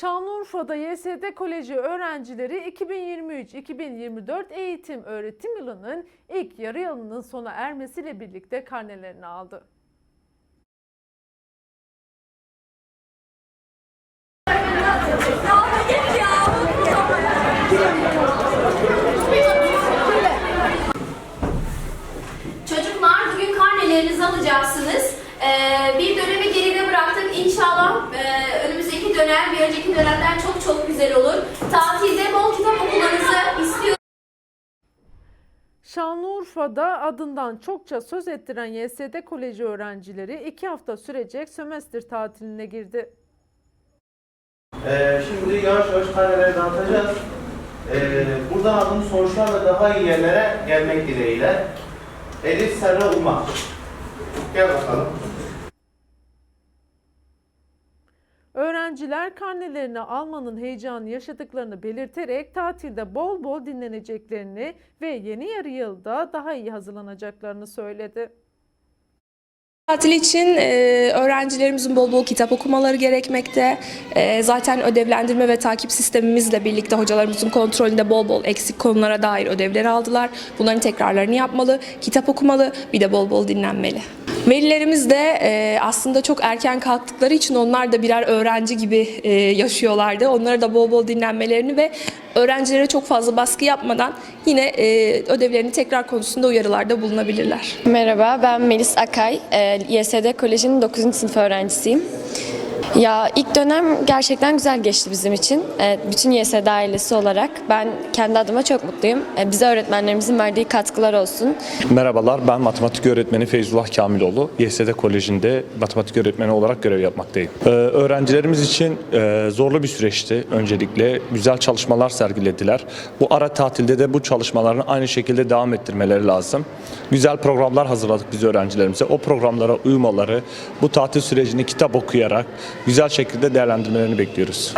Şanlıurfa'da YSD Koleji öğrencileri 2023-2024 eğitim öğretim yılının ilk yarı yılının sona ermesiyle birlikte karnelerini aldı. Çocuklar bugün karnelerinizi alacaksınız. Ee, bir dönemi geride bıraktık. İnşallah e, önümüzdeki dönem bir önceki dönemden çok çok güzel olur. Tatilde bol kitap okumanızı istiyorum. Şanlıurfa'da adından çokça söz ettiren YSD Koleji öğrencileri iki hafta sürecek sömestr tatiline girdi. Ee, şimdi yavaş yavaş karneleri dağıtacağız. Ee, buradan aldığımız sonuçlarla daha iyi yerlere gelmek dileğiyle. Elif Sarı Ulma. Gel bakalım. Öğrenciler karnelerini almanın heyecanını yaşadıklarını belirterek tatilde bol bol dinleneceklerini ve yeni yarı yılda daha iyi hazırlanacaklarını söyledi. Tatil için e, öğrencilerimizin bol bol kitap okumaları gerekmekte. E, zaten ödevlendirme ve takip sistemimizle birlikte hocalarımızın kontrolünde bol bol eksik konulara dair ödevler aldılar. Bunların tekrarlarını yapmalı, kitap okumalı, bir de bol bol dinlenmeli. Velilerimiz de e, aslında çok erken kalktıkları için onlar da birer öğrenci gibi e, yaşıyorlardı. Onlara da bol bol dinlenmelerini ve öğrencilere çok fazla baskı yapmadan yine e, ödevlerini tekrar konusunda uyarılarda bulunabilirler. Merhaba, ben Melis Akay. Ee, YSD Koleji'nin 9. sınıf öğrencisiyim. Ya ilk dönem gerçekten güzel geçti bizim için. Ee, bütün YSD ailesi olarak ben kendi adıma çok mutluyum. Ee, bize öğretmenlerimizin verdiği katkılar olsun. Merhabalar, ben matematik öğretmeni Feyzullah Kamiloğlu. YSD Koleji'nde matematik öğretmeni olarak görev yapmaktayım. Ee, öğrencilerimiz için e, zorlu bir süreçti öncelikle. Güzel çalışmalar sergilediler. Bu ara tatilde de bu çalışmalarını aynı şekilde devam ettirmeleri lazım. Güzel programlar hazırladık biz öğrencilerimize. O programlara uymaları, bu tatil sürecini kitap okuyarak güzel şekilde değerlendirmelerini bekliyoruz.